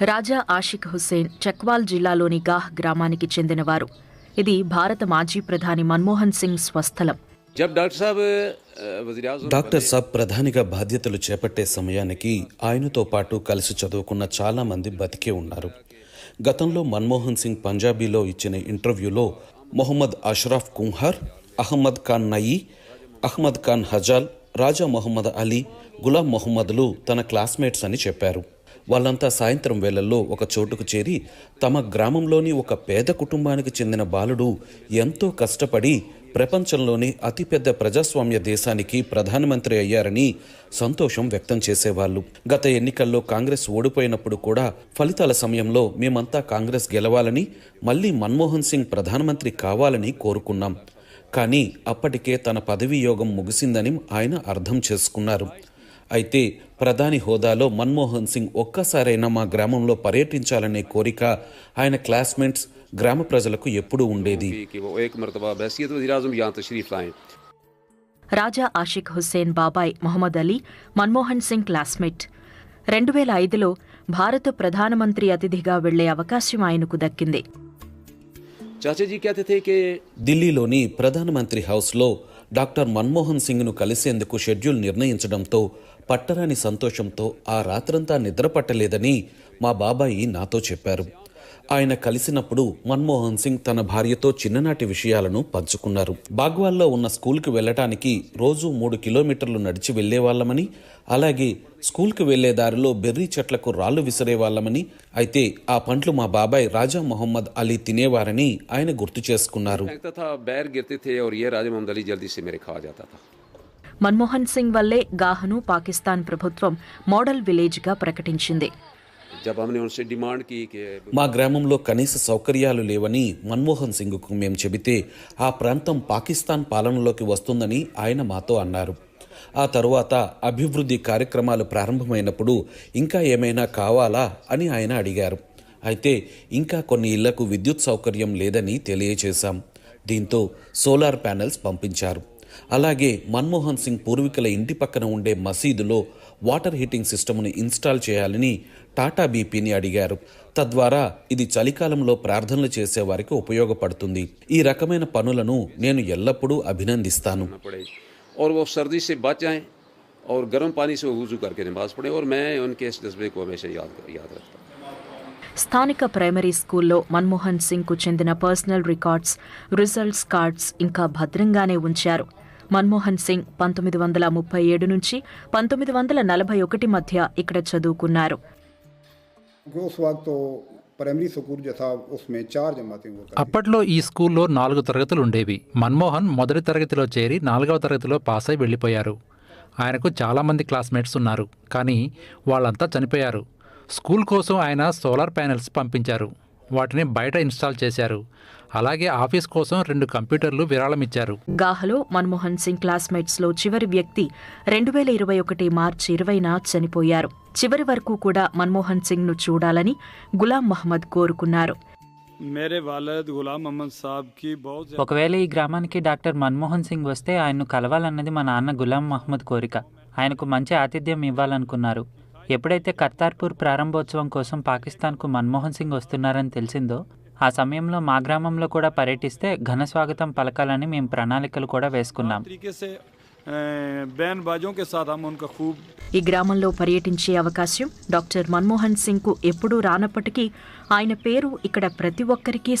రాజా ఆషిక్ హుస్సేన్ చక్వాల్ జిల్లాలోని గాహ్ గ్రామానికి చెందినవారు. ఇది భారత మాజీ ప్రధాని మన్మోహన్ సింగ్ స్వస్థలం. డాక్టర్ సాబ్ ప్రధానిగా బాధ్యతలు చేపట్టే సమయానికి ఆయనతో పాటు కలిసి చదువుకున్న చాలా మంది బతికే ఉన్నారు. గతంలో మన్మోహన్ సింగ్ పంజాబీలో ఇచ్చిన ఇంటర్వ్యూలో మొహమ్మద్ అష్రాఫ్ కుంహార్ అహ్మద్ ఖాన్ నయీ అహ్మద్ ఖాన్ హజాల్ రాజా మొహమ్మద్ అలీ గులాం మొహమ్మద్లు తన క్లాస్మేట్స్ అని చెప్పారు. వాళ్ళంతా సాయంత్రం వేళల్లో ఒక చోటుకు చేరి తమ గ్రామంలోని ఒక పేద కుటుంబానికి చెందిన బాలుడు ఎంతో కష్టపడి ప్రపంచంలోని అతిపెద్ద ప్రజాస్వామ్య దేశానికి ప్రధానమంత్రి అయ్యారని సంతోషం వ్యక్తం చేసేవాళ్ళు. గత ఎన్నికల్లో కాంగ్రెస్ ఓడిపోయినప్పుడు కూడా ఫలితాల సమయంలో మేమంతా కాంగ్రెస్ గెలవాలని మళ్ళీ మన్మోహన్ సింగ్ ప్రధానమంత్రి కావాలని కోరుకున్నాం. కానీ అప్పటికే తన పదవీ యోగం ముగిసిందని ఆయన అర్థం చేసుకున్నారు. అయితే ప్రధాని హోదాలో మన్మోహన్ సింగ్ ఒక్కసారైనా మా గ్రామంలో పర్యటించాలనే కోరిక ఆయన క్లాస్మేట్స్ గ్రామ ప్రజలకు ఎప్పుడూ ఉండేది. రాజా ఆషిక్ హుస్సేన్ బాబాయ్ మహమ్మద్ అలీ మన్మోహన్ సింగ్ క్లాస్మేట్. రెండు వేల ఐదులో భారత ప్రధానమంత్రి అతిథిగా వెళ్ళే అవకాశం ఆయనకు దక్కింది. ఢిల్లీలోని ప్రధానమంత్రి హౌస్లో డాక్టర్ మన్మోహన్ సింగ్ను కలిసేందుకు షెడ్యూల్ నిర్ణయించడంతో పట్టరాని సంతోషంతో ఆ రాత్రంతా నిద్రపట్టలేదని మా బాబాయి నాతో చెప్పారు. ఆయన కలిసినప్పుడు మన్మోహన్ సింగ్ తన భార్యతో చిన్ననాటి విషయాలను పంచుకున్నారు. బాగ్వాల్లో ఉన్న స్కూల్కి వెళ్ళటానికి రోజు మూడు కిలోమీటర్లు నడిచి వెళ్ళేవాళ్ళమని అలాగే స్కూల్కి వెళ్ళే దారిలో బెర్రీ చెట్లకు రాళ్ళు విసిరేవాళ్ళమని అయితే ఆ పండ్లు మా బాబాయ్ రాజా మొహమ్మద్ అలీ తినేవారని ఆయన గుర్తు చేసుకున్నారు. మన్మోహన్ సింగ్ వల్లే గాహను పాకిస్తాన్ ప్రభుత్వం మోడల్ విలేజ్గా ప్రకటించింది. మా గ్రామంలో కనీస సౌకర్యాలు లేవని మన్మోహన్ సింగ్కు మేము చెబితే ఆ ప్రాంతం పాకిస్తాన్ పాలనలోకి వస్తుందని ఆయన మాతో అన్నారు. ఆ తరువాత అభివృద్ధి కార్యక్రమాలు ప్రారంభమైనప్పుడు ఇంకా ఏమైనా కావాలా? అని ఆయన అడిగారు. అయితే ఇంకా కొన్ని ఇళ్ళకు విద్యుత్ సౌకర్యం లేదని తెలియచేశాం. దీంతో సోలార్ ప్యానెల్స్ పంపించారు. అలాగే మన్మోహన్ సింగ్ పూర్వీకుల ఇంటి పక్కన ఉండే మసీదులో వాటర్ హీటింగ్ సిస్టమ్ను ఇన్స్టాల్ చేయాలని టాటా బీపీని అడిగారు తద్వారా ఇది చలికాలంలో ప్రార్థనలు చేసే వారికి ఉపయోగపడుతుంది ఈ రకమైన పనులను నేను ఎల్లప్పుడూ అభినందిస్తాను पड़े और वो सर्दी से बच जाएं और गर्म पानी से वजू करके नमाज पढ़ें और मैं उनके इस जज्बे को हमेशा याद याद रखता हूँ స్థానిక ప్రైమరీ స్కూల్లో మన్మోహన్ సింగ్కు చెందిన పర్సనల్ రికార్డ్స్ రిజల్ట్స్ కార్డ్స్ ఇంకా భద్రంగానే ఉంచారు మన్మోహన్ సింగ్ పంతొమ్మిది వందల ముప్పై ఏడు నుంచి పంతొమ్మిది వందల నలభై ఒకటి మధ్య ఇక్కడ చదువుకున్నారు. అప్పట్లో ఈ స్కూల్లో నాలుగు తరగతులు ఉండేవి. మన్మోహన్ మొదటి తరగతిలో చేరి నాలుగవ తరగతిలో పాస్ అయి వెళ్ళిపోయారు. ఆయనకు చాలామంది క్లాస్మేట్స్ ఉన్నారు. కానీ వాళ్ళంతా చనిపోయారు. స్కూల్ కోసం ఆయన సోలార్ ప్యానెల్స్ పంపించారు. వాటిని బయట ఇన్స్టాల్ చేశారు. అలాగే ఆఫీస్ కోసం రెండు కంప్యూటర్లు విరాళమిచ్చారు. గాహలో మన్మోహన్ సింగ్ క్లాస్మేట్స్లో చివరి వ్యక్తి రెండు వేల ఇరవై ఒకటి మార్చి ఇరవైన చనిపోయారు. చివరి వరకు కూడా మన్మోహన్ సింగ్ను చూడాలని గులాం మహమ్మద్ కోరుకున్నారు. ఒకవేళ ఈ గ్రామానికి డాక్టర్ మన్మోహన్ సింగ్ వస్తే ఆయన్ను కలవాలన్నది మా నాన్న గులాం మహమ్మద్ కోరిక. ఆయనకు మంచి ఆతిథ్యం ఇవ్వాలనుకున్నారు. ఎప్పుడైతే కర్తార్పూర్ ప్రారంభోత్సవం కోసం పాకిస్తాన్కు మన్మోహన్ సింగ్ వస్తున్నారని తెలిసిందో ఆ సమయంలో మా గ్రామంలో కూడా పర్యటిస్తే ఘన స్వాగతం పలకాలని మేము ప్రణాళికలు కూడా వేసుకున్నాం. ఈ గ్రామంలో పర్యటించే అవకాశం డాక్టర్ మన్మోహన్ సింగ్కు ఎప్పుడూ రానప్పటికీ ఆయన పేరు ఇక్కడ ప్రతి ఒక్కరికి